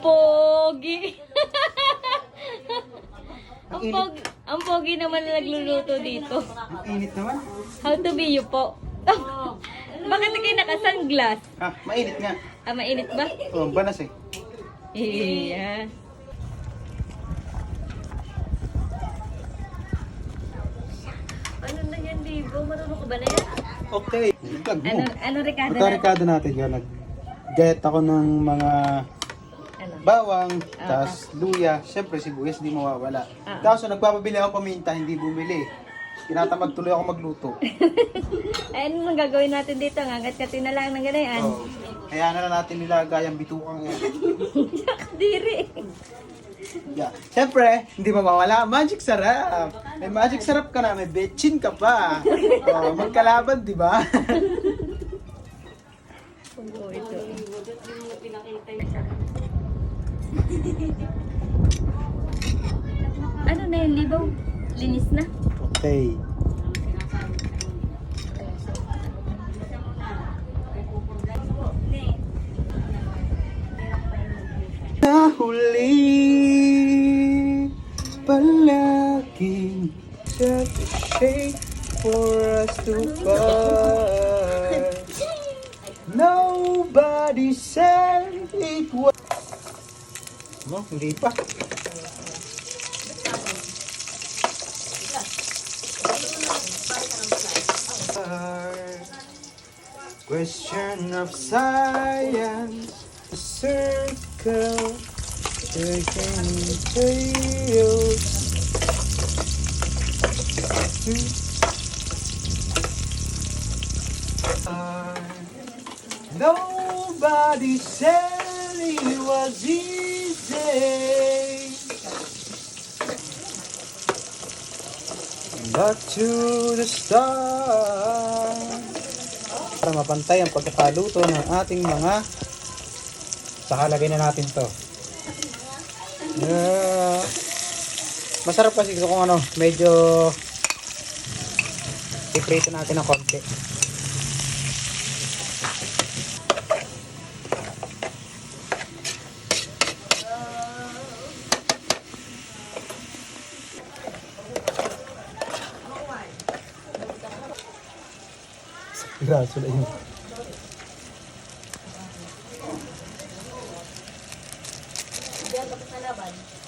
pogi. ang pogi, ang pogi naman na nagluluto dito. Ang init naman. How to be you po? Bakit kayo naka-sunglass? Ah, mainit nga. Ah, mainit ba? Oh, banas eh. Iya. Ano na yan, Libo? Marunong ka ba na yan? Okay. Ano, ano Ricardo? Ito Ricardo natin yun. Nag-get ako ng mga? Bawang, Ah, tas luya. Siyempre sibuyas di mawawala. Ah. Kaso nagpapabili ako paminta, hindi bumili. Tinatamad tuloy ako magluto. Ay, ano nang gagawin natin dito? Ngangat-katin na lang ng ganayan. Oh. Kaya na lang natin nilagay ang bitukang yan. Diri. Yeah. Siyempre, hindi mawawala ang magic sarap. May magic sarap ka na, may betchin ka pa. Oh, magkalaban, di ba? Oo, ito. ano na yun, Libaw? Linis na? okay. Nahuli palaging just a for us to find. Nobody said it was. No, hindi pa. Question of science, circle, taking tails. Nobody said it was easy. Back to the start. Para mapantay ang pagkakaluto ng ating mga sakalagay na natin to. Yeah. Masarap kasi kung ano, medyo i-prito natin ng konti. Graso na yun. Diyan, bakit sa laban?